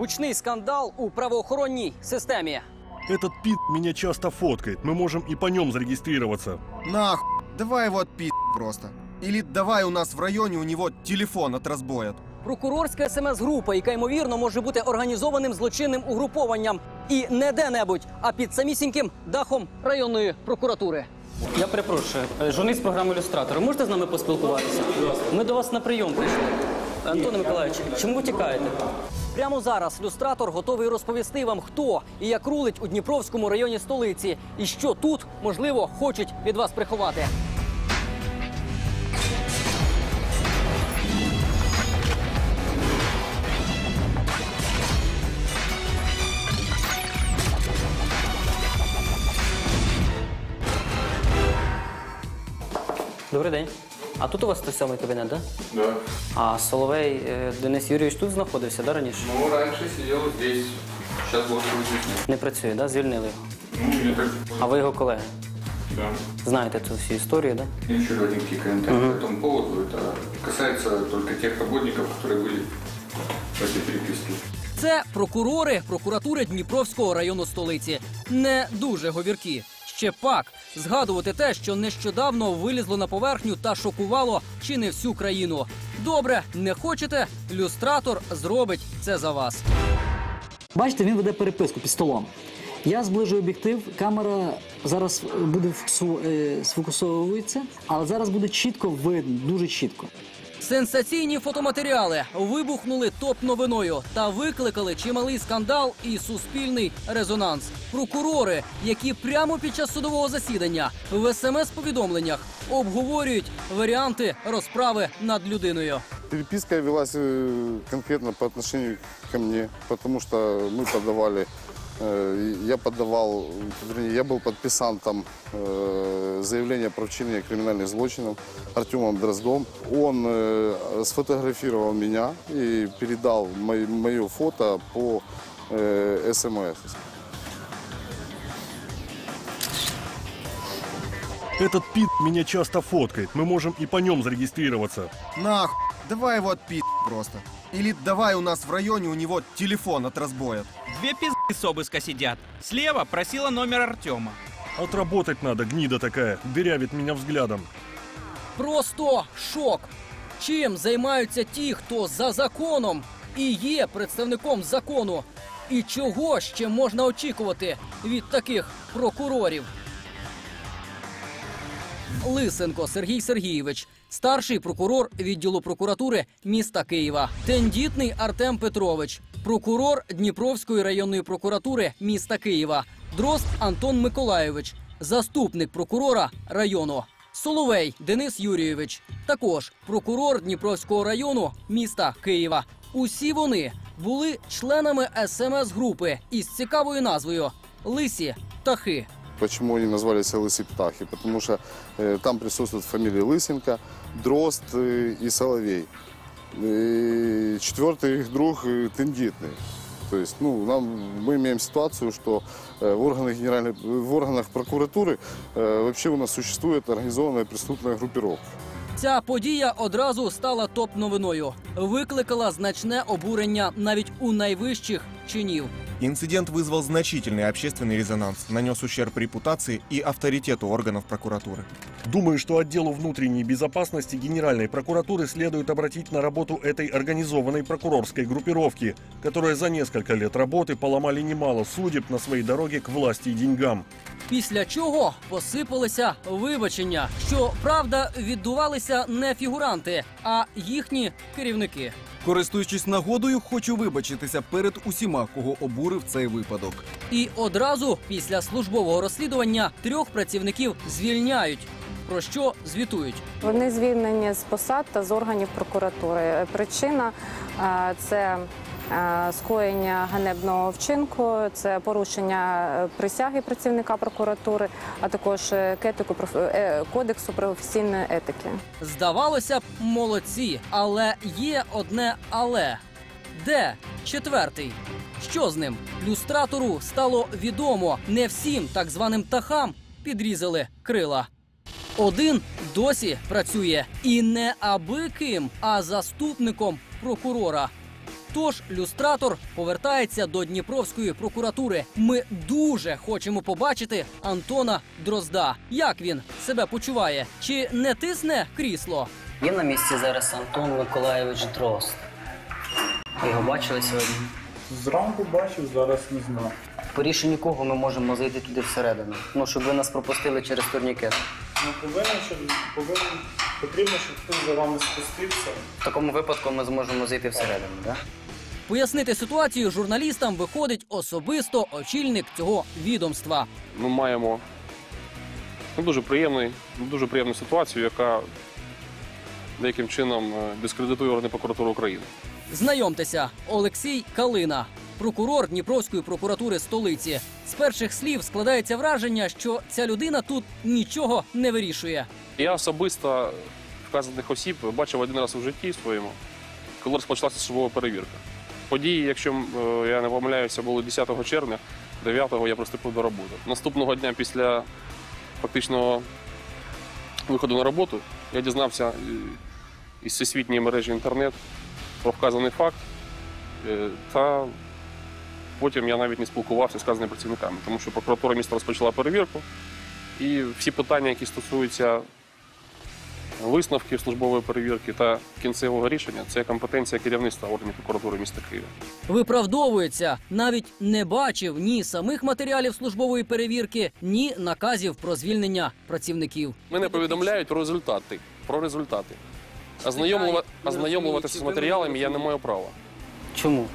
Гучний скандал у правоохоронній системі. Этот пи меня часто фоткает. Мы можем и по нем зарегистрироваться. Нахуй, давай его отпи просто. Или давай у нас в районе у него телефон от разбоя. Прокурорська смс-група, яка ймовірно може бути організованим злочинним угрупованням, і не де-небудь, а під самісіньким дахом районної прокуратури. Я перепрошую, е, журналіст програми «Люстратор». Можете з нами поспілкуватися? Ми до вас на прийом прийшли. Антоне Миколаївич, чому ви тікаєте? Прямо зараз люстратор готовий розповісти вам, хто і як рулить у Дніпровському районі столиці, і що тут, можливо, хочуть від вас приховати. Добрий день. А тут у вас 107 кабінет, так? Да? Да. А Соловей е, Денис Юрійович тут знаходився, да, раніше? Ну, раньше сидел здесь. Сейчас вот здесь. Не працює, да? Звільнили його. Ну, я так А ви його колеги? Да. Знаєте цю всю історію, да? Еще легенький комментарий по этому поводу. Это касается только тех работников, которые были в этой переписке. Це прокурори прокуратури Дніпровського району столиці. Не дуже говіркі. Ще пак згадувати те, що нещодавно вилізло на поверхню та шокувало чи не всю країну. Добре, не хочете? Люстратор зробить це за вас. Бачите, він веде переписку під столом. Я зближую об'єктив, камера зараз буде е, сфокусовується, але зараз буде чітко видно, дуже чітко. Сенсаційні фотоматеріали вибухнули топ-новиною та викликали чималий скандал і суспільний резонанс. Прокурори, які прямо під час судового засідання в смс-повідомленнях обговорюють варіанти розправи над людиною. Переписка велась э, конкретно по отношению ко мне, потому что мы подавали, э, я подавал, вернее, я был подписантом э, заявления про вчинение криминальных злочинов Артемом Дроздом. Он э, сфотографировал меня и передал мое фото по э, СМС. Этот пи меня часто фоткает. Мы можем и по нем зарегистрироваться. Нахуй, давай его отпи просто. Или давай у нас в районе у него телефон от разбоя. Две пизды с обыска сидят. Слева просила номер Артема. Отработать надо, гнида такая. Дырявит меня взглядом. Просто шок. Чим займаються ті, хто за законом і є представником закону? І чого ще можна очікувати від таких прокурорів? Лисенко Сергій Сергійович, старший прокурор відділу прокуратури міста Києва. Тендітний Артем Петрович, прокурор Дніпровської районної прокуратури міста Києва. Дрозд Антон Миколайович, заступник прокурора району. Соловей Денис Юрійович, також прокурор Дніпровського району міста Києва. Усі вони були членами смс-групи із цікавою назвою Лисі Птахи. Почему они назвались лысые птахи? Потому что э, там присутствуют фамилии Лысенко, Дрозд э, и Соловей. И четвертый их друг э, Тендитный. То есть, ну, нам, мы имеем ситуацию, что э, в органах, генеральной, в органах прокуратуры э, вообще у нас существует организованная преступная группировка. Ця подія одразу стала топ-новиною. Викликала значне обурення навіть у найвищих чинів. Инцидент вызвал значительный общественный резонанс, нанес ущерб репутации и авторитету органов прокуратуры. Думаю, что отделу внутренней безопасности Генеральной прокуратуры следует обратить на работу этой организованной прокурорской группировки, которая за несколько лет работы поломали немало судеб на своей дороге к власти и деньгам. Після чого посипалися вибачення, що правда віддувалися не фігуранти, а їхні керівники. Користуючись нагодою, хочу вибачитися перед усіма, кого обурив цей випадок. І одразу після службового розслідування трьох працівників звільняють. Про що звітують? Вони звільнені з посад та з органів прокуратури. Причина е, це скоєння ганебного вчинку, це порушення е, присяги працівника прокуратури, а також е, кетику е, кодексу професійної етики. Здавалося б, молодці, але є одне але. Де четвертий? Що з ним? Люстратору стало відомо. Не всім так званим птахам підрізали крила. Один досі працює і не аби ким, а заступником прокурора. Тож люстратор повертається до Дніпровської прокуратури. Ми дуже хочемо побачити Антона Дрозда. Як він себе почуває? Чи не тисне крісло? Є на місці зараз Антон Миколаєвич Дрозд. Ви його бачили сьогодні? Зранку бачив, зараз не знаю. По рішенню кого ми можемо зайти туди всередину? Ну, щоб ви нас пропустили через турнікет. Ну, повинен, щоб повинен, потрібно, щоб хтось за вами спустився. В такому випадку ми зможемо зайти всередину, так? Пояснити ситуацію журналістам виходить особисто очільник цього відомства. ми маємо ну, дуже, приємний, дуже приємну ситуацію, яка деяким чином е, дискредитує органи прокуратури України. Знайомтеся, Олексій Калина, прокурор Дніпровської прокуратури столиці. З перших слів складається враження, що ця людина тут нічого не вирішує. Я особисто вказаних осіб бачив один раз у житті своєму, коли розпочалася службова перевірка. Події, якщо е, я не помиляюся, були 10 червня, 9-го я приступив до роботи. Наступного дня після фактичного виходу на роботу я дізнався е, із всесвітньої мережі інтернет про вказаний факт. Е, Та потім я навіть не спілкувався з вказаними працівниками, тому що прокуратура міста розпочала перевірку. І всі питання, які стосуються висновків службової перевірки та кінцевого рішення, це компетенція керівництва органів прокуратури міста Києва. Виправдовується, навіть не бачив ні самих матеріалів службової перевірки, ні наказів про звільнення працівників. Мене повідомляють про результати. Про результати. Ознайомлюва- Ознайомлюватися з матеріалами я не маю права. Чому?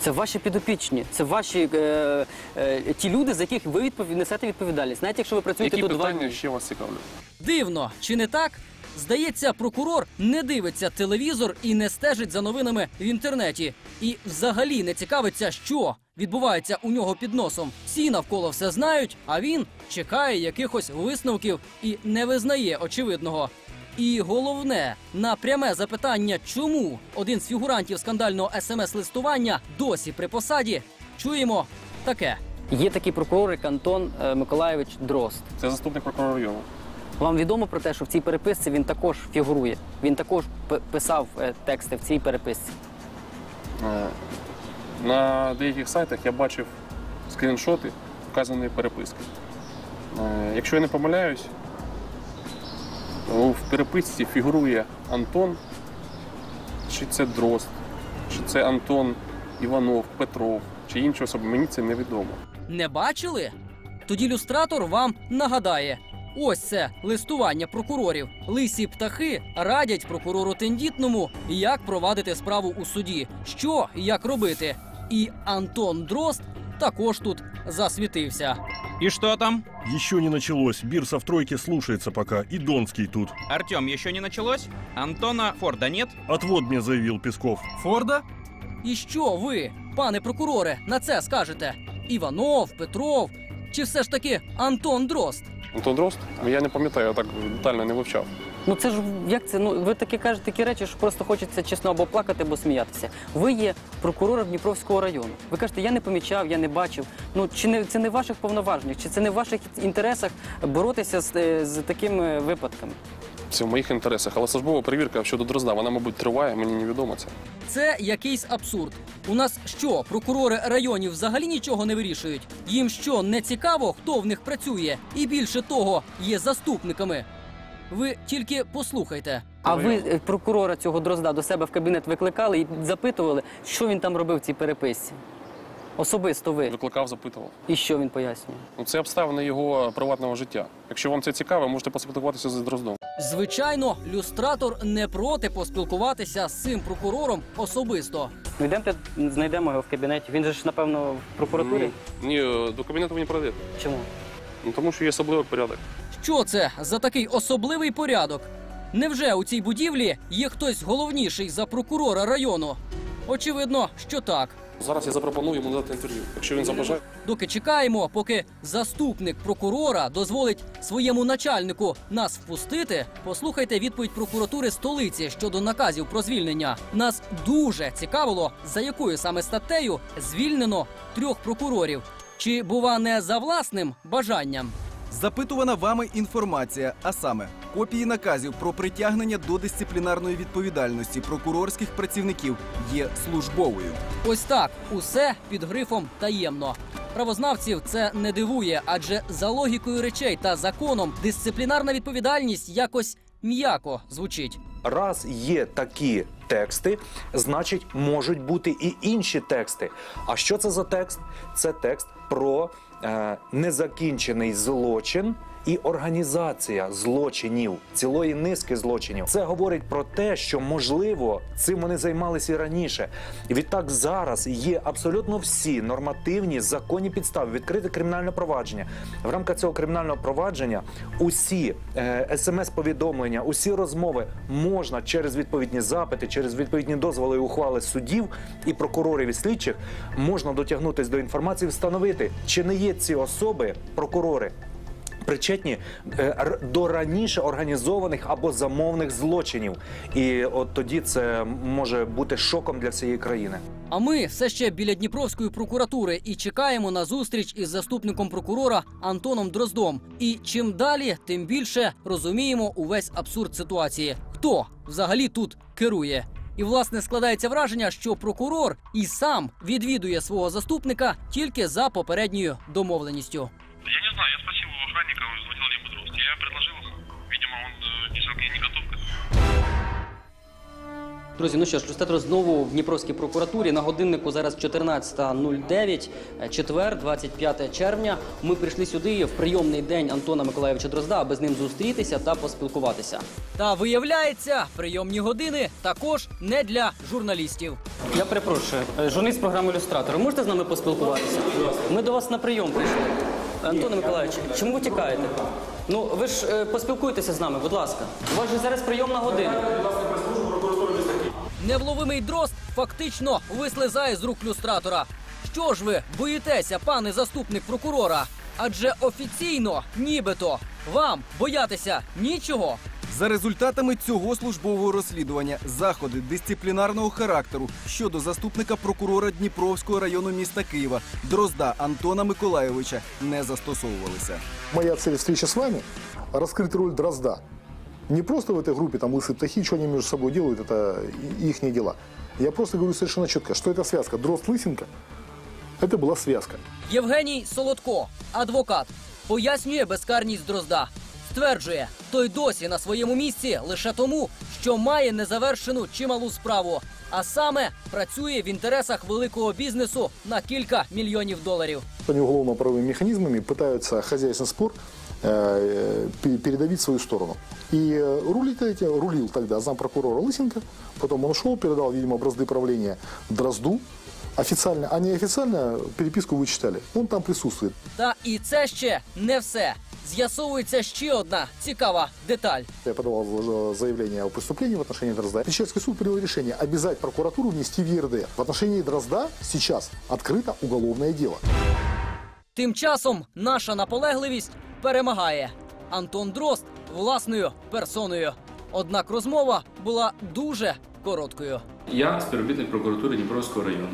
Це ваші підопічні, це ваші е, е, ті люди, за яких ви відпов... несете відповідальність. Навіть якщо ви працюєте Які тут два питання дні. ще вас цікавлять? Дивно, чи не так? Здається, прокурор не дивиться телевізор і не стежить за новинами в інтернеті. І взагалі не цікавиться, що відбувається у нього під носом. Всі навколо все знають, а він чекає якихось висновків і не визнає очевидного. І головне, на пряме запитання, чому один з фігурантів скандального смс-листування досі при посаді, чуємо таке. Є такий прокурор, як Антон е, Миколаєвич Дрозд. Це заступник прокурора району. Вам відомо про те, що в цій переписці він також фігурує. Він також писав е, тексти в цій переписці. Е, На деяких сайтах я бачив скріншоти вказаної переписки. Е, Якщо я не помиляюсь, в переписці фігурує Антон, чи це Дрозд, чи це Антон Іванов, Петров, чи інші особи, мені це невідомо. Не бачили? Тоді люстратор вам нагадає. Ось це листування прокурорів. Лисі птахи радять прокурору тендітному, як провадити справу у суді, що і як робити. І Антон Дрозд також тут засвітився. И что там? Еще не началось. Бирса в тройке слушается пока. И Донский тут. Артем, еще не началось? Антона Форда нет? Отвод мне заявил Песков. Форда? І що ви, пане прокуроре, на це скажете? Іванов, Петров чи все ж таки Антон Дрозд? Антон Дрозд? Я не пам'ятаю, я так детально не вивчав. Ну це ж як це? Ну ви такі кажете такі речі, що просто хочеться чесно або плакати, або сміятися. Ви є прокурором Дніпровського району. Ви кажете, я не помічав, я не бачив. Ну чи не це не в ваших повноваженнях, чи це не в ваших інтересах боротися з, е, з такими випадками? Це в моїх інтересах. Але службова перевірка щодо Дрозда, вона, мабуть, триває, мені невідомо це. Це якийсь абсурд. У нас що, прокурори районів взагалі нічого не вирішують? Їм що не цікаво, хто в них працює, і більше того, є заступниками. Ви тільки послухайте. А ви е, прокурора цього дрозда до себе в кабінет викликали і запитували, що він там робив в цій переписці? Особисто ви. Викликав, запитував. І що він пояснює? Ну, Це обставини його приватного життя. Якщо вам це цікаво, можете поспілкуватися з Дроздом. Звичайно, люстратор не проти поспілкуватися з цим прокурором особисто. Ну йдемте, знайдемо його в кабінеті. Він же ж, напевно, в прокуратурі. Ні, е, до кабінету ви не пройдете. Чому? Ну, тому що є особливий порядок. Що це за такий особливий порядок? Невже у цій будівлі є хтось головніший за прокурора району? Очевидно, що так. Зараз я запропоную йому дати інтерв'ю. Якщо він забажає, Доки чекаємо, поки заступник прокурора дозволить своєму начальнику нас впустити, послухайте відповідь прокуратури столиці щодо наказів про звільнення. Нас дуже цікавило, за якою саме статтею звільнено трьох прокурорів. Чи бува не за власним бажанням? Запитувана вами інформація, а саме Копії наказів про притягнення до дисциплінарної відповідальності прокурорських працівників є службовою. Ось так, усе під грифом таємно. Правознавців це не дивує, адже за логікою речей та законом дисциплінарна відповідальність якось м'яко звучить. Раз є такі тексти, значить можуть бути і інші тексти. А що це за текст? Це текст про е, незакінчений злочин. І організація злочинів, цілої низки злочинів. Це говорить про те, що можливо цим вони займалися і раніше. І відтак зараз є абсолютно всі нормативні законні підстави відкрити кримінальне провадження. В рамках цього кримінального провадження усі е, смс-повідомлення, усі розмови можна через відповідні запити, через відповідні дозволи і ухвали суддів і прокурорів і слідчих можна дотягнутися до інформації, встановити, чи не є ці особи прокурори причетні е, до раніше організованих або замовних злочинів. І от тоді це може бути шоком для всієї країни. А ми все ще біля Дніпровської прокуратури і чекаємо на зустріч із заступником прокурора Антоном Дроздом. І чим далі, тим більше розуміємо увесь абсурд ситуації. Хто взагалі тут керує? І власне складається враження, що прокурор і сам відвідує свого заступника тільки за попередньою домовленістю. Я не знаю, я спросил у охранника, он звонил ему Дрозд. Я предложил, видимо, он э, не, сог- готов. Друзі, ну що ж, люстратор знову в Дніпровській прокуратурі. На годиннику зараз 14.09, е, четвер, 25 червня. Ми прийшли сюди в прийомний день Антона Миколаєвича Дрозда, аби з ним зустрітися та поспілкуватися. Та виявляється, прийомні години також не для журналістів. Я перепрошую, е, журналіст програми Люстратор. Можете з нами поспілкуватися? Ми до вас на прийом прийшли. Антоне Миколаївич, чому ви тікаєте? Ну ви ж е, поспілкуйтеся з нами, будь ласка. У вас же зараз прийомна година. Невловимий дрозд фактично вислизає з рук люстратора. Що ж ви боїтеся, пане заступник прокурора? Адже офіційно, нібито, вам боятися нічого. За результатами цього службового розслідування заходи дисциплінарного характеру щодо заступника прокурора Дніпровського району міста Києва Дрозда Антона Миколайовича не застосовувалися. Моя цель встречи с вами – раскрыть роль Дрозда. Не просто в этой группе там лысые птахи, что они между собой делают, это их дела. Я просто говорю совершенно четко, что это связка Дрозд-Лысенко, это была связка. Євгеній Солодко, адвокат, пояснює безкарність Дрозда. Стверджує, той досі на своєму місці лише тому, що має незавершену чималу справу, а саме працює в інтересах великого бізнесу на кілька мільйонів доларів. Они уголовно-правовыми механизмами пытаются хозяйственный спор э, пе- передавить в свою сторону. И э, рулить эти- рулил тогда зампрокурора Лысенко, потом он ушел, передал, видимо, бразды правления Дрозду. Официально, а неофициально переписку вы читали. Он там присутствует. Та і це ще не все. З'ясовується ще одна цікава деталь. Я подавал э, заявление о преступлении в отношении Дрозда. Печерский суд принял решение обязать прокуратуру внести в ЕРДР. В отношении Дрозда сейчас открыто уголовное дело. Тим часом наша наполегливість перемагає. Антон Дрозд власною персоною. Однак розмова була дуже короткою. Я співробітник прокуратури Дніпровського району.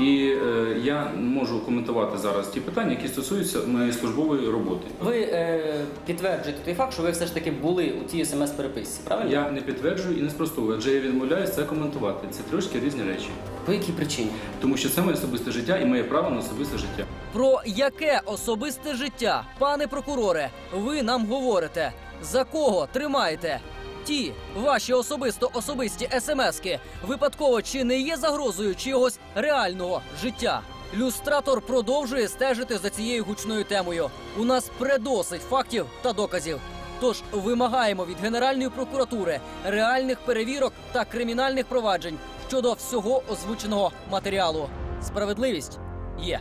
І е, я можу коментувати зараз ті питання, які стосуються моєї службової роботи. Ви е, підтверджуєте той факт, що ви все ж таки були у тій смс-переписці, правильно? Я не підтверджую і не спростовую, адже я відмовляюсь це коментувати. Це трошки різні речі. По якій причині? Тому що це моє особисте життя і моє право на особисте життя. Про яке особисте життя, пане прокуроре, ви нам говорите? За кого тримаєте? Ті ваші особисто особисті смски випадково чи не є загрозою чогось реального життя? Люстратор продовжує стежити за цією гучною темою. У нас предосить фактів та доказів. Тож вимагаємо від Генеральної прокуратури реальних перевірок та кримінальних проваджень щодо всього озвученого матеріалу. Справедливість є.